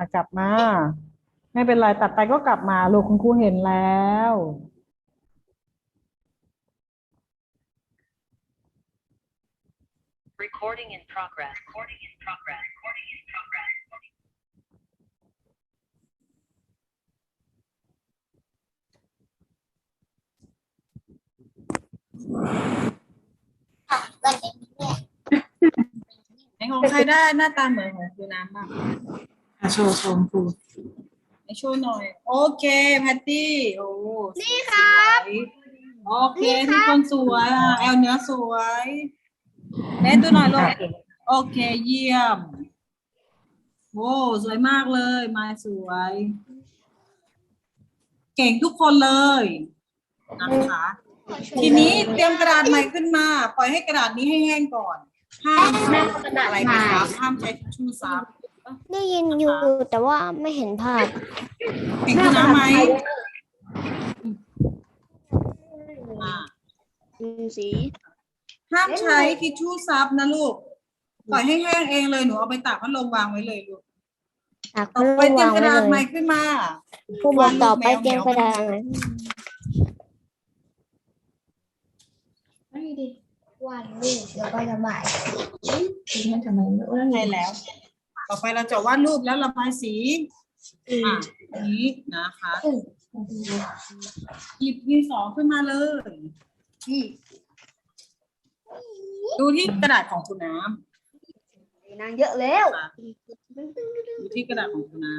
อะกลับมา ไม่เป็นไรตัดไปก็กลับมาลูกคุณครูเห็นแล้ว Recording in progress. Recording in progress. Recording in progress. ไหนของใครได้หน้าตาเหมือนของครูน้ำบ้าง อะโชว์โชว์ครูไหนโชว์หน่อย โอเคแพตตี้โอ้นี่ครับโอเคทุกคนสวยอะแอลเนื้อสวยเล่นตัวหน่อยลูก โอเคเยี่ยมโว้สวยมากเลย มาสวย เก่งทุกคนเลยนะคะ ทีนี้เตรียมกระดาษใหม่ขึ้นมา ปล่อยให้กระดาษนี้ให้แห้งก่อน ห้ามอะไรไปซับห้ามใช้ทิชชู่ซับ ได้ยินอยู่แต่ว่าไม่เห็นภาพเก่งขึ้นน้ำไหมอ่าสีห้ามใช้ทิชชู่ซับนะลูก ปล่อยให้แห้งเองเลยหนูเอาไปตากพัดลมวางไว้เลยลูกตักต่อไม่ไปเตรียวามงกระไว้ดาษใหเลม่ยขึ้นมาผู้บอกต่อไปเตรียมกระดาษไหมไม่ดีวันลูกแล้วก็ระบายมันทำไมไม่ว่าใช่แล้ว ต่อไปเราจะวาดรูปแล้วระบายสีอะอันนี้นะคะหยิบดินสอขึ้นมาเลยนี่ดูที่กระดาษของคุณน้นางเยอะแล้วำค่ะดูที่กระดาษของคุณน้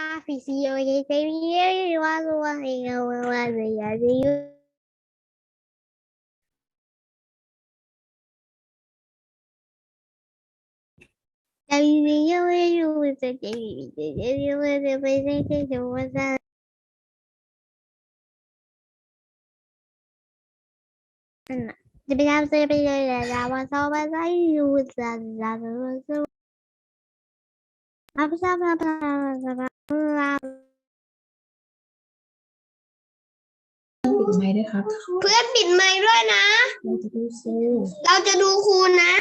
มาทำให้ดูไม่ทำได้อาฟิซิโอเยเตมิเยว่าว่าเองว่าว่าจะอยากจะยุ่แต่จริงๆยังไม่รู้จะจะจะจะจะว่าจะไปได้แค่จะว่าจะนั่นน่ะจะไปทำจะไปเลยแต่เราว่าชอบอะไรอยู่จะจะจะว่าจะมาพามาพามาพามาปิดไม้ด้วยครับเพื่อนปิดไมค์ด้วยนะ เราจะดูซูเราจะดูครูนะ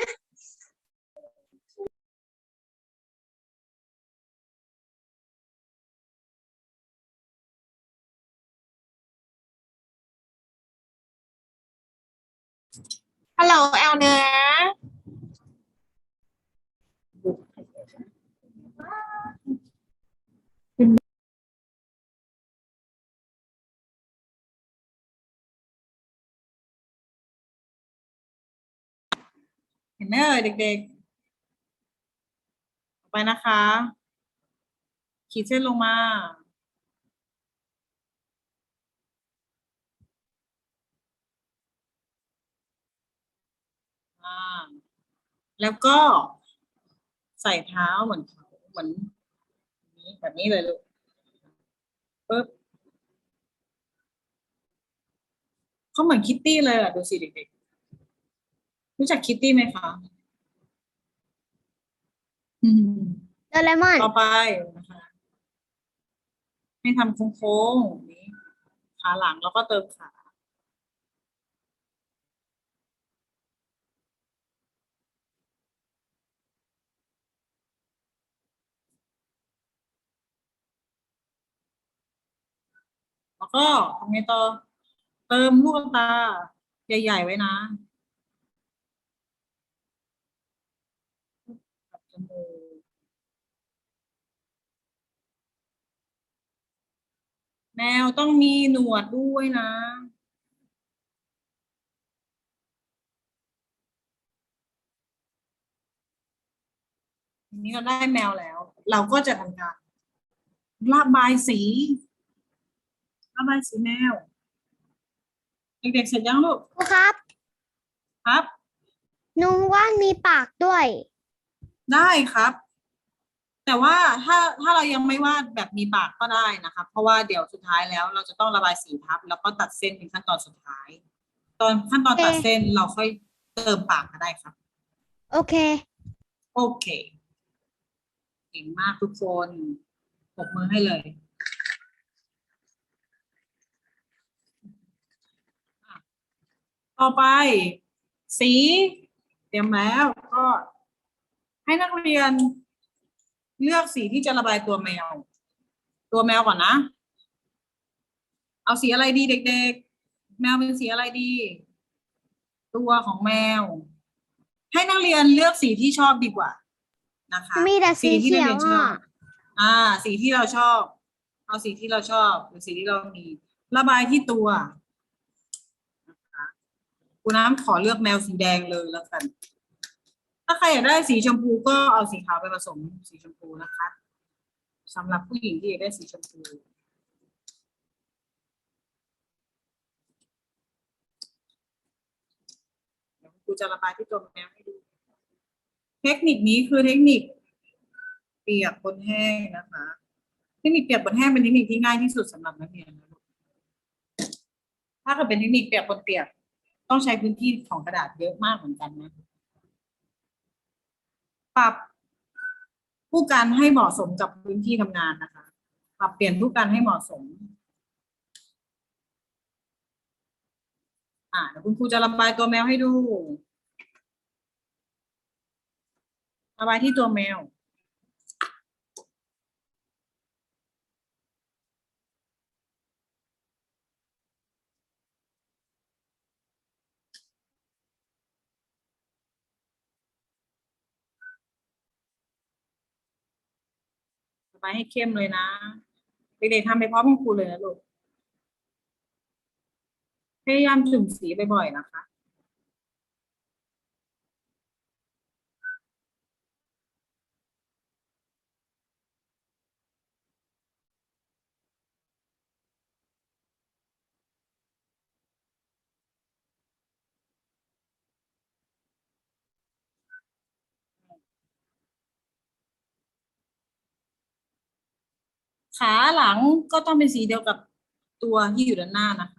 ฮัลโหลแอลเนื้อ ไหมเอ่ยเด็กๆ ไปนะคะ ขีดเส้นลงมาอ่าแล้วก็ใส่เท้าเหมือนเขาเหมือนนี้แบบนี้เลยลูกปึ๊บเขาเหมือนคิตตี้เลยอะ ดูสิเด็กๆ รู้จักคิตตี้ไหมคะอืมโดเรมอนต่อไปนะคะ ให้ทำโค้งๆอย่างนี้ขาหลังแล้วก็เติมขาแล้วก็ทำไงต่อเติมลูกตา ใหญ่ ๆ ไว้นะกับจมูก แมวต้องมีหนวดด้วยนะทีนี้เราได้แมวแล้ว เราก็จะทำการระบายสีระบายสีแมว เด็กๆเสร็จยังลูก ครูครับ ครับ หนูว่ามีปากด้วย ได้ครับ แแต่ว่าถ้าถ้าเรายังไม่วาดแบบมีปากก็ได้นะคะ เพราะว่าเดี๋ยวสุดท้ายแล้วเราจะต้องระบายสีทับ แล้วก็ตัดเส้นเป็นขั้นตอนสุดท้าย ตอนขั้นตอนตัดเส้นเราค่อยเติมปากก็ได้ครับ โอเค โอเคเก่งมากทุกคนปรบมือให้เลยอะต่อไป สี เตรียมแล้วก็ให้นักเรียน เลือกสีที่จะระบายตัวแมว ตัวแมวก่อนนะ เอาสีอะไรดีเด็ก ๆ แมวเป็นสีอะไรดี ตัวของแมว ให้นักเรียนเลือกสีที่ชอบดีกว่า นะคะมีแต่สีที่เขีนักยวเรียนชออะบอ่า สีที่เราชอบ เอาสีที่เราชอบหรือสีที่เรามี ระบายที่ตัวนะคะคุณน้ำขอเลือกแมวสีแดงเลยแล้วกัน ถ้าใครอยากได้สีชมพูก็เอาสีขาวไปผสมสีชมพูนะคะสำหรับผู้หญิงที่อยากได้สีชมพูเดี๋ยวครูจะระบายที่ตัวแมวให้ดู เทคนิคนี้คือเทคนิค เปียกบนแห้งนะคะ เทคนิคเปียกบนแห้งเป็นเทคนิคที่ง่ายที่สุดสำหรับนักเรียนนะถ้าเกิดเป็นเทคนิคเปียกบนเปียก ต้องใช้พื้นที่ของกระดาษเยอะมากเหมือนกันนะ ปรับผู้การให้เหมาะสมกับพื้นที่ทำงานนะคะ ปรับเปลี่ยนผู้การให้เหมาะสม อ่าเดี๋ยวคุณครูจะระบายตัวแมวให้ดู ระบายที่ตัวแมว ไปให้เข้มเลยนะ เด็กๆทำไปพร้อมคุณครูเลยนะลูก พยายามจุ่มสีบ่อยๆนะคะ ขาหลังก็ต้องเป็นสีเดียวกับตัวที่อยู่ด้านหน้านะคะ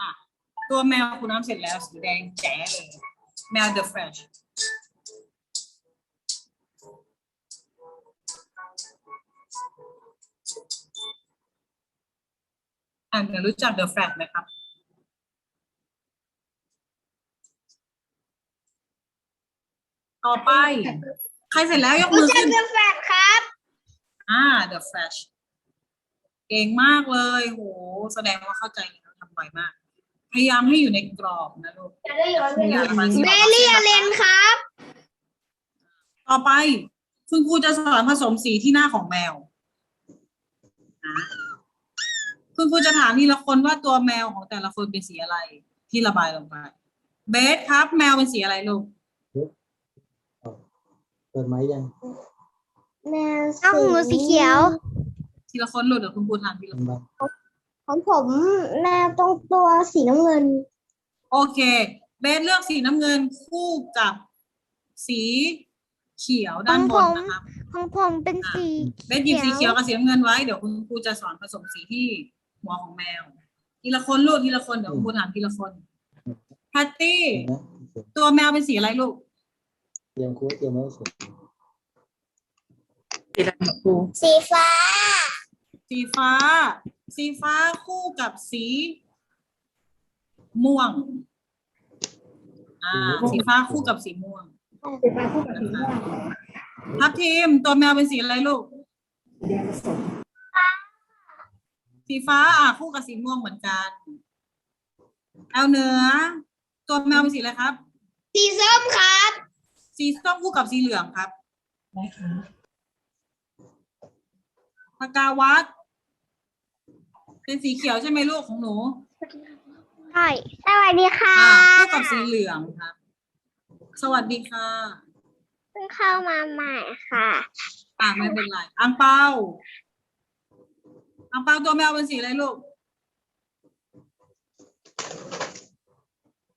อะตัวแมวคุณน้ำเสร็จแล้วสีแดงแจ๋เลย แมว The Fresh อ่านรู้จัก The Flash ไหมครับต่อไป ใครเสร็จแล้วยกมือขึ้นแฟดครับ อ่า The Flash เก่งมากเลย โห แสดงว่าเข้าใจแล้วทำไวมาก พยายามให้อยู่ในกรอบนะลูกจะได้ย้อนเวลาเบลลี่อเลนครับ ต่อไป คุณครูจะสอนผสมสีที่หน้าของแมวนะคุณครูจะถามทีละคนว่าตัวแมวของแต่ละคนเป็นสีอะไร ที่ระบายลงไป เบสครับ แมวเป็นสีอะไรลูกเปิดไม้ยังแมวต้องหูสีเขียว ทีละคนลูกเดี๋ยวคุณครูถามทีละคนบ้าง ของผมแมวตรงตัวสีน้ำเงิน โอเค เบสเลือกสีน้ำเงินคู่กับสีเขียวด้านบนนะครับของผมเป็นสีเบสหยิบสีเขียวกับสีน้ำเงินไว้ เดี๋ยวคุณครูจะสอนผสมสีที่หัวของแมว ทีละคนลูกทีละคนเดี๋ยวคุณครูถามทีละคนแพตตี้เห็นไหมตัวแมวเป็นสีอะไรลูก เตรียมครูเตรียมไว้เสร็จสีฟ้า สีฟ้า สีฟ้าคู่กับสี ม่วง อ่า สีฟ้าคู่กับสีม่วงนะคะทับทีมตัวแมวเป็นสีอะไรลูก สีฟ้าอะคู่กับสีม่วงเหมือนกันแอลเหนือ ตัวแมวเป็นสีอะไรครับ สีส้มครับ สีส้มคู่กับสีเหลืองครับได้ค่ะปากกาวัด เป็นสีเขียวใช่ไหมลูกของหนูใช่สวัสดีค่ะอ่าคู่กับสีเหลืองครับสวัสดีค่ะเพิ่งเข้ามาใหม่ค่ะ อ่าไม่เป็นไรอังเปาอังเปาตัวแมวเป็นสีอะไรลูก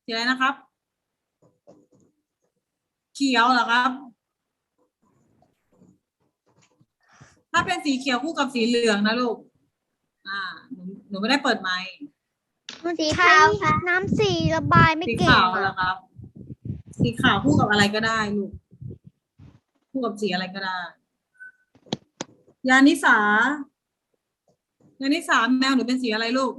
สีอะไรนะครับ เขียวเหรอครับ ถ้าเป็นสีเขียวคู่กับสีเหลืองนะลูก อ่าหนูหนูไม่ได้เปิดไมค์สีขาวค่ะ น้ำสีระบายไม่สีเก่งขาวเหรอะอครับ สีขาวคู่กับอะไรก็ได้ลูกคู่กับสีอะไรก็ได้ ยานิสายานิสาแมวหนูเป็นสีอะไรลูก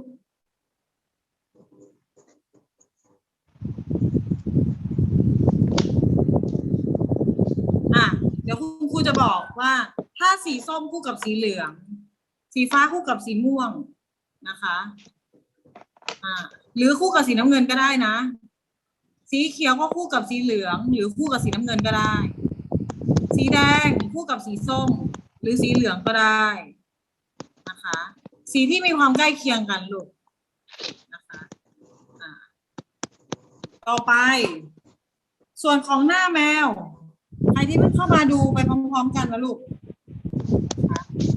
อะ เดี๋ยวคุณครูจะบอกว่า ถ้าสีส้มคู่กับสีเหลือง สีฟ้าคู่กับสีม่วงนะคะอ่าหรือคู่กับสีน้ำเงินก็ได้นะ สีเขียวก็คู่กับสีเหลือง หรือคู่กับสีน้ำเงินก็ได้ สีแดงคู่กับสีส้ม หรือสีเหลืองก็ได้นะคะ สีที่มีความใกล้เคียงกันลูกนะคะอ่าต่อไป ส่วนของหน้าแมว ใครที่เพิ่งเข้ามาดูไปพร้อมๆกันนะลูก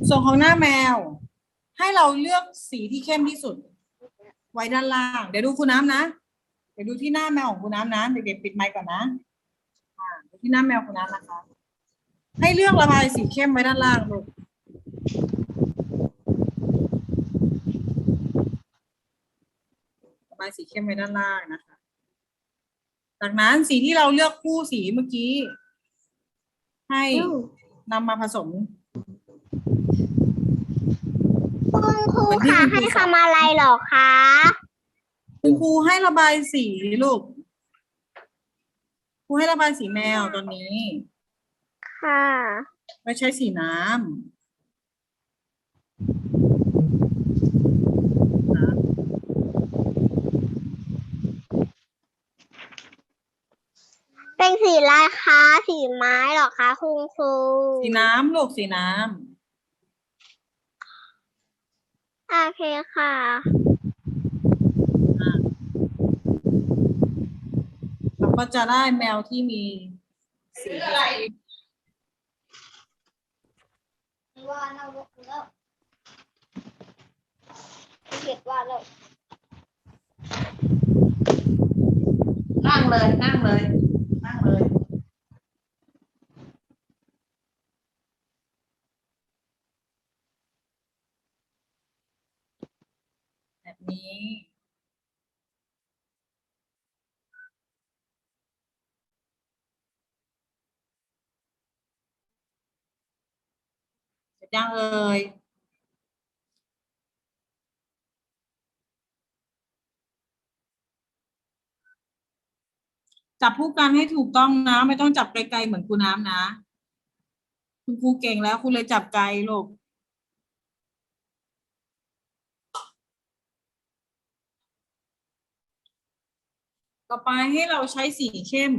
ส่วนของหน้าแมว ให้เราเลือกสีที่เข้มที่สุด ไว้ด้านล่าง เดี๋ยวดูคุณน้ำนะ เดี๋ยวดูที่หน้าแมวของคุณน้ำนะ เด็กๆปิดไมค์ก่อนนะอ่าดูที่หน้าแมวคุณน้ำนะคะ ให้เลือกระบายสีเข้มไว้ด้านล่างลูกระบายสีเข้มไว้ด้านล่างนะคะ จากนั้นสีที่เราเลือกคู่สีเมื่อกี้ ให้นำมาผสม คุณครูเหมือนที่ค่ะคุณครูให้สอนทำอะไรเหรอคะคุณครูให้ระบายสีลูกครูให้ระบายสีแมวตอนนี้ ค่ะไม่ใช้สีน้ำนะเป็นสีลายคะ สีไม้เหรอคะคุณครูสีน้ำลูกสีน้ โอเคค่ะำอะ เราก็จะได้แมวที่มีสีว่าเราแล้วเก็บว่าเรานั่งเลยนั่งเลย นั่งเลย แบบ นี้ เสร็จยังเอ่ยจับผู้กันให้ถูกต้องนะ ไม่ต้องจับไกลๆเหมือนครูน้ำนะ คุณครูเก่งแล้ว คุณเลยจับไกลลูก ต่อไปให้เราใช้สีเข้ม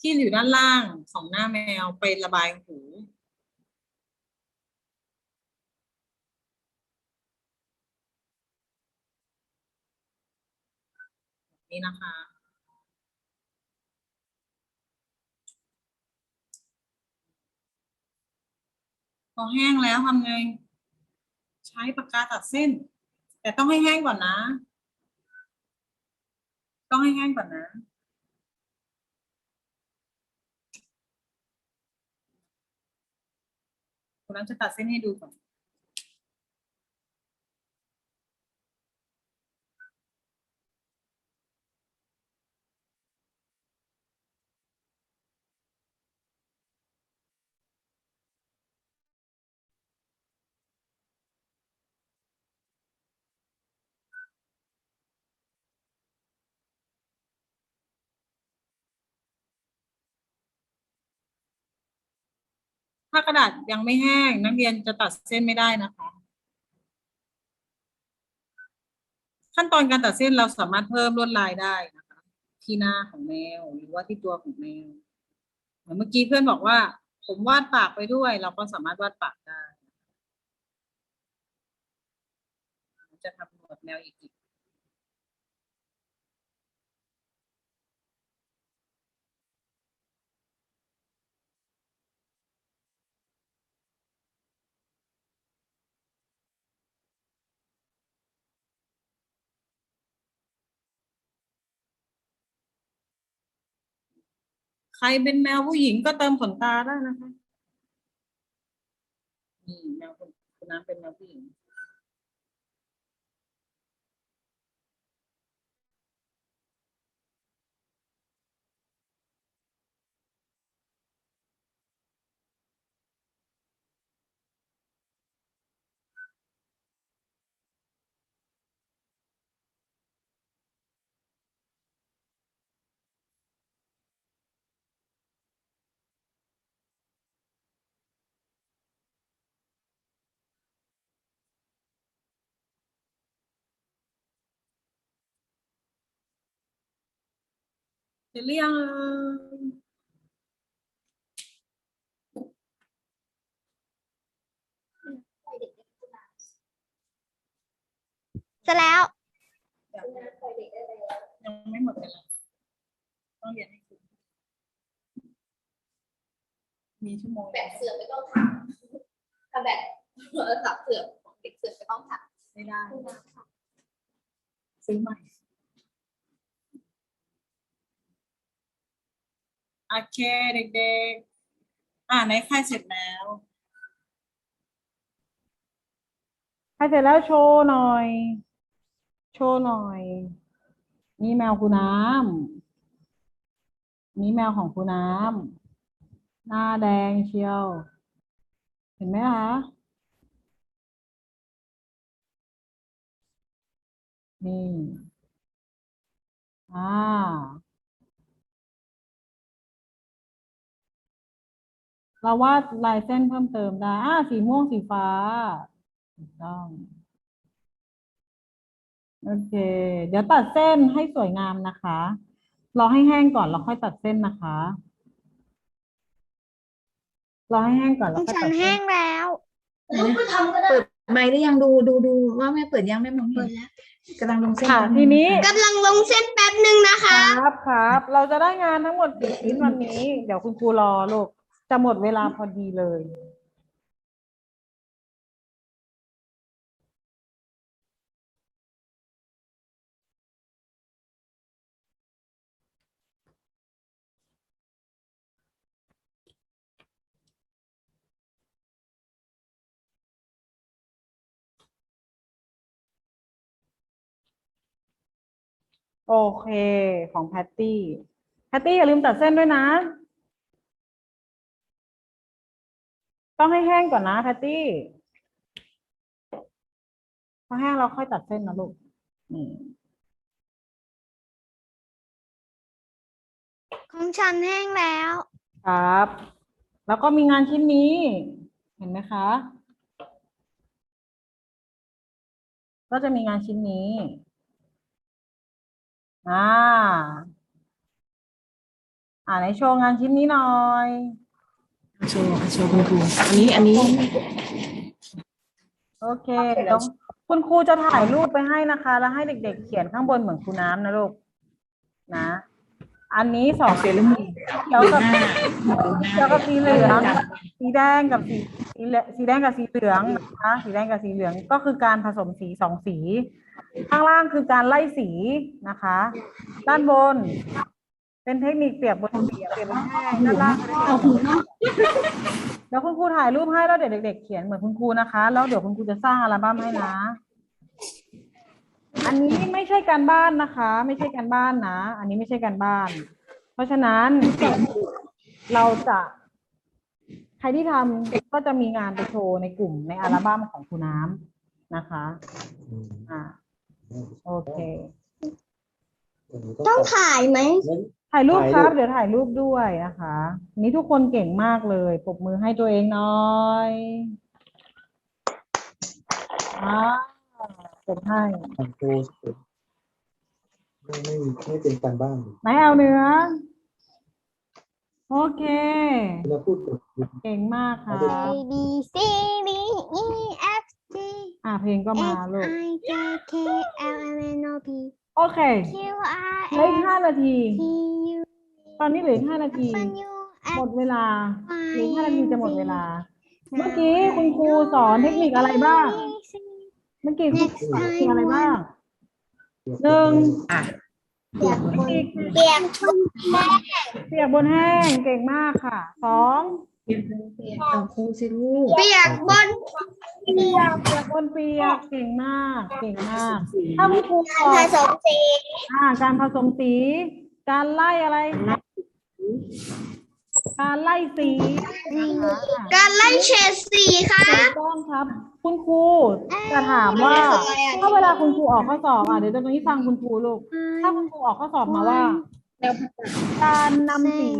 ที่อยู่ด้านล่างของหน้าแมวไประบายหูนี่นะคะ พอแห้งแล้วทำไง ใช้ปากกาตัดเส้น แต่ต้องให้แห้งก่อนนะ ต้องให้แห้งก่านนคุณน้ำจะตัดเส้นให้ดูก่อน ถ้ากระดาษยังไม่แห้ง นักเรียนจะตัดเส้นไม่ได้นะคะ ขั้นตอนการตัดเส้นเราสามารถเพิ่มลวดลายได้นะคะ ที่หน้าของแมวหรือว่าที่ตัวของแมวเหมือนเมื่อกี้เพื่อนบอกว่า ผมวาดปากไปด้วย เราก็สามารถวาดปากได้ จะทำหนวดแมวอีก ใครเป็นแมวผู้หญิงก็เติมขนตาได้นะคะนี่แมวคนคนนั้นเป็นแมวผู้หญิง เสร็จหรือยังเอ่ยเสร็จแล้ว ยังไม่หมดเวลาต้องเรียนให้ครบมีชั่วโมงแบบเสือไม่ต้องทำถ้าแบบโทรศัพท์เสือของเด็กเสือไม่ต้องทำไม่ได้ ซื้อใหม่ โอเคเด็กๆ อ่าในค่ายเสร็จแล้วใครเสร็จแล้วโชว์หน่อย โชว์หน่อย นี่แมวคุณน้ำนี่แมวของคุณน้ำหน้าแดงเชียว เห็นไหมคะนี่อ่า เราวาดลายเส้นเพิ่มเติมได้อ่าสีม่วงสีฟ้าถูกต้อง โอเค เดี๋ยวตัดเส้นให้สวยงามนะคะ รอให้แห้งก่อนแล้วค่อยตัดเส้นนะคะ รอให้แห้งก่อนขแล้อวงค่อยฉัตันดเส้แห้น งแล้ว แล้วก็ทำก็ได้เปิดไมค์ได้ยังดูดูดูว่าแม่เปิดยังแม่มองเห็นกำลังลงเส้นค่ะแป๊บงทีนี้ค่ะกำลังลงเส้นแป๊บหนึ่งนะคะ ครับครับ เราจะได้งานทั้งหมดสี่ชิ้นวันนี้ เดี๋ยวคุณครูรอลูก จะหมดเวลาพอดีเลย โอเค ของแพตตี้ แพตตี้อย่าลืมตัดเส้นด้วยนะ ต้องให้แห้งก่อนนะแพตตี้พอแห้งเราค่อยตัดเส้นนะลูกนี่ของฉันแห้งแล้ว ครับ แล้วก็มีงานชิ้นนี้ เห็นไหมคะ ก็จะมีงานชิ้นนี้ อ่า อ่าในโชว์งานชิ้นนี้หน่อย โชว์โชว์คุณครูอันนี้อันนี้ โอเคเดี๋ยวคุณครูจะถ่ายรูปไปให้นะคะ แล้วให้เด็ก ๆ เขียนข้างบนเหมือนครูน้ำนะลูกนะ อันนี้สองเสียลูกมือเขียวกับหน้าเขียวกับสีเหลือง สีแดงกับสีสีเหลืองสีแดงกับสีเหลืองนะคะสีแดงกับสีเหลืองก็คือการผสมสีสองสี ข้างล่างคือการไล่สีนะคะ ด้านบน เป็นเทคนิคเปียกบนเปียกเปียกบนแห้งด้านล่างเดี๋ยวคุณครูถ่ายรูปให้แล้วเดี๋ยวเด็กๆเขียนเหมือนคุณครูนะคะ แล้วเดี๋ยวคุณครูจะสร้างอัลบั้มให้นะ อันนี้ไม่ใช่การบ้านนะคะ ไม่ใช่การบ้านนะ อันนี้ไม่ใช่การบ้าน เพราะฉะนั้นเราจะ ใครที่ทำก็จะมีงานไปโชว์ในกลุ่มในอัลบั้มของครูน้ำนะคะ อ่าโอเค ต้องตัดถ่ายไหมงั้นถ่ายรูปครับถ่ายรูปเดี๋ยวถ่ายรูปด้วยนะคะวันนี้ทุกคนเก่งมากเลยปรบมือให้ตัวเองหน่อยอ่าปรบให้ทำโพสไม่ไม่มีไม่เป็นการบ้านเลยไหนเอาเนื้อ โอเค เราพูดกับเก่งมากค่ะ A B C D E F G อ่าเพลงก็มา H ลูก I J K L M N O P โอเค Q R เหลืออีก S ห้านาที T U ตอนนี้เหลืออีกห้านาที W หม X ดเวลาเหลืออีกห้านาทีจะหมดเวลา Y เมื่อกี้คุณครูสอนเทคนิคอะไรบ้าง Z เมื่อกี้คุณครูสอนเทคนิคอะไรบ้างหนึ่งเปียกบนเปียกบนแม่เปียกบนแห้งเก่งมากค่ะสอง เอาครูสิลูกเปียกบนเปียกเปียกบนเปียกเก่งมาก เก่งมาก ถ้าคุณครูสอผสมสีอ่า การผสมสี การไล่อะไร การไล่สี การไล่เฉดสีค่ะถูกต้องครับ คุณครูจะถามว่าถ้าเวลาคุณครูออกข้อสอบอะเดี๋ยวตรงนี้ฟังคุณครูลูก ถ้าคุณครูออกข้อสอบมาว่า การนำสี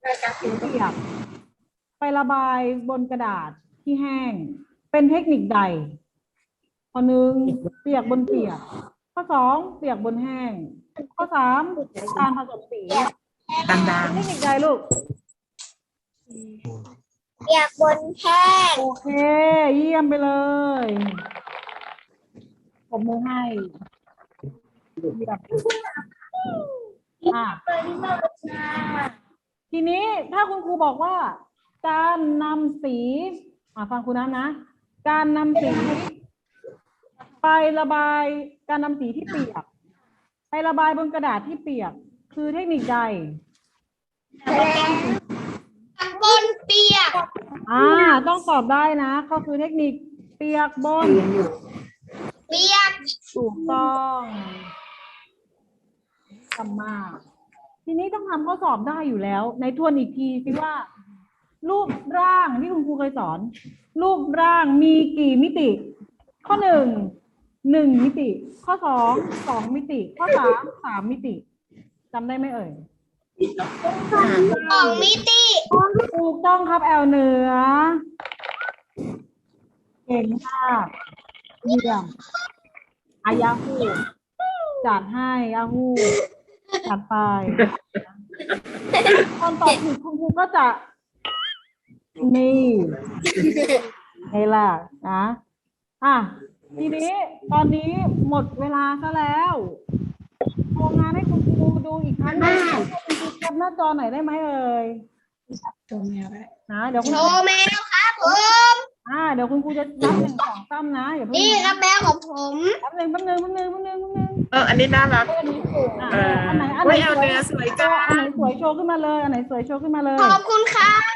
เปียก ไประบายบนกระดาษที่แห้ง เป็นเทคนิคใด ข้อหนึ่งเปียกบนเปียก ข้อสองเปียกบนแห้ง ข้อสามการผสมสีดังๆเทคนิคใดลูก เปียกบนแห้งโอเค เยี่ยมไปเลยผมมือให้เยี่ยมอะทีนี้ถ้าคุณครูบอกว่า การนำสีอะฟังคุณนะนะ การนำสี ไประบายการนำสีที่เปียก ไประบายบนกระดาษที่เปียก คือเทคนิคใดบนเปียก อ่า ต้องตอบได้นะก็คือเทคนิคเปียกบน เปียก ถูกต้องทำมาก ทีนี้ต้องทำข้อสอบได้อยู่แล้ว ในทวนอีกทีสิว่า รูปร่างที่คุณครูเคยสอน รูปร่างมีกี่มิติ ข้อหนึ่งหนึ่งมิติ ข้อสองสองมิติ ข้อสามสามมิติจำได้ไหมเอ่ยสองมิติถูกต้องครับแอลเหนือเก่งมากเยี่ยมอายาฮูจัดให้ยาฮูจัดไปตอนตอบผิดคุณครูก็จะ นี่ไงล่ะนะอะทีนี้ตอนนี้หมดเวลาซะแล้วโรงงานให้คุณครูดูอีกครั้งหนึงคุณครูแคปหน้าจอหน่อยได้ไหมเอ่ยตัวแมวได้นะเดี๋ยวคุณโชครูว์แมวครับผมอ่าเดี๋ยวคุณครูจะนับหนึ่งสองสามนะอย่าเพิ่งนี่ครับแมวของผมแป๊บหนึ่งแป๊บหนึ่งแป๊บหนึ่งแป๊บหนึ่งแป๊บหนึ่งเออ อันนี้น่ารัก อันนี้ถูกอะเอออันไหนอันไหนเว้ยเอาเนื้อสวยจัง อันไหนสวยโชว์ขึ้นมาเลยอันไหนสวยโชว์ขึ้นมาเลย ขอบคุณครับโ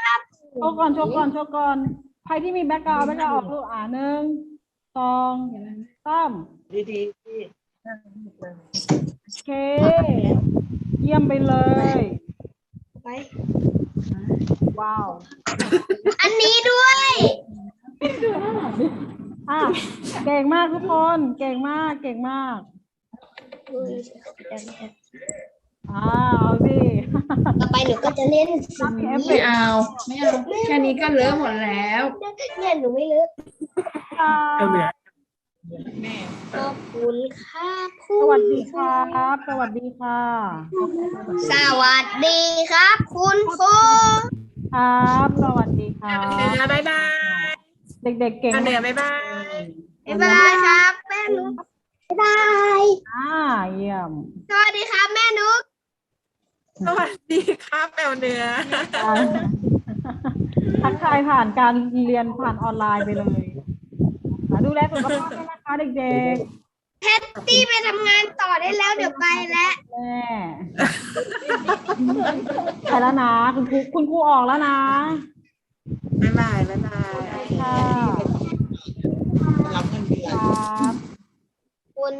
ชว์ก่อนโชว์ก่อนโชว์ก่อนใครที่มีแบ็กกราวด์แบ็กกราวด์ออกลูกอ่าหนึ่งสองสามดีๆที่โอเค เยี่ยมไปเลย ไป ว้าว อันนี้ด้วย อะ เก่งมากทุกคน เก่งมาก เก่งมาก อ่า เอาสิ ต่อไปหนูก็จะเล่นสีมีเอฟเฟไม่กต์เอาไม่เอาแค่นี้ก็เลอะหมดแล้วเนี่ยหนูไม่เลือกค่ะเอาเนื้อขอบคุณครับคุสณวัสดีครับ สวัสดีค่ะ สวัสดีครับ คุณครูครับ สวัสดีครัเอาเนื้บอบายบาย เด็กๆเก่งเอาเนื้อบายบายบ๊ายบายครับแม่นุ๊กบ๊ายบายอ่าเยี่ยม สวัสดีครับแม่นุ๊ก สวัสดีค่ะแปวเนื้อทักทายผ่านการเรียนผ่านออนไลน์ไปเลยดูแลสุขภาพด้วยนะคะเด็กๆแพตตี้ไปทำงานต่อได้แล้วเดี๋ยวไปแล้วแม่ไปแล้วนะคุณครูคุณครูออกแล้วนะบ๊ายบายบ๊ายบายค่ะรับเงินเดือน